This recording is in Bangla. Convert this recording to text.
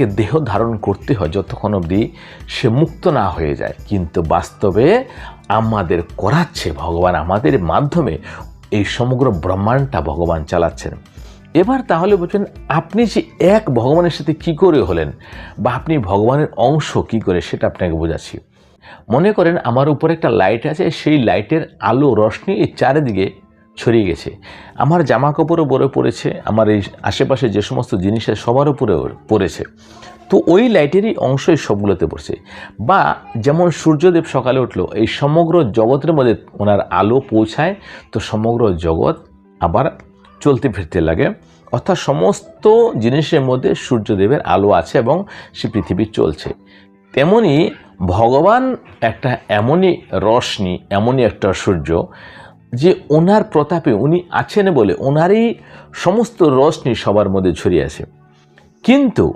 দেহ ধারণ করতে হয় যতক্ষণ অবধি সে মুক্ত না হয়ে যায়। কিন্তু বাস্তবে আমাদের করাচ্ছে ভগবান, আমাদের মাধ্যমে এই সমগ্র ব্রহ্মাণ্ডটা ভগবান চালাচ্ছেন। এবার তাহলে বলছেন, আপনি যে এক ভগবানের সাথে কি করে হলেন বা আপনি ভগবানের অংশ কি করে, সেটা আপনাকে বোঝাচ্ছি। মনে করেন, আমার উপরে একটা লাইট আছে, সেই লাইটের আলো, রশ্মি চারিদিকে ছড়িয়ে গেছে। আমার জামা কাপড়ও বড় পড়েছে, আমার এই আশেপাশে যে সমস্ত জিনিস আছে সবার উপরে পড়েছে। তো ওই লাইটেরই অংশই সবগুলোতে পড়ছে। বা যেমন সূর্যদেব সকালে উঠল, এই সমগ্র জগতের মধ্যে ওনার আলো পৌঁছায়, তো সমগ্র জগৎ আবার চলতে ফিরতে লাগে। অর্থাৎ সমস্ত জিনিসের মধ্যে সূর্যদেবের আলো আছে এবং সে পৃথিবী চলছে। তেমনি ভগবান একটা এমনই রশ্মি, এমনই একটা সূর্য যে ওনার প্রতাপে উনি আছেন বলে ওনারই সমস্ত রশ্মি সবার মধ্যে ছড়িয়ে আছে। কিন্তু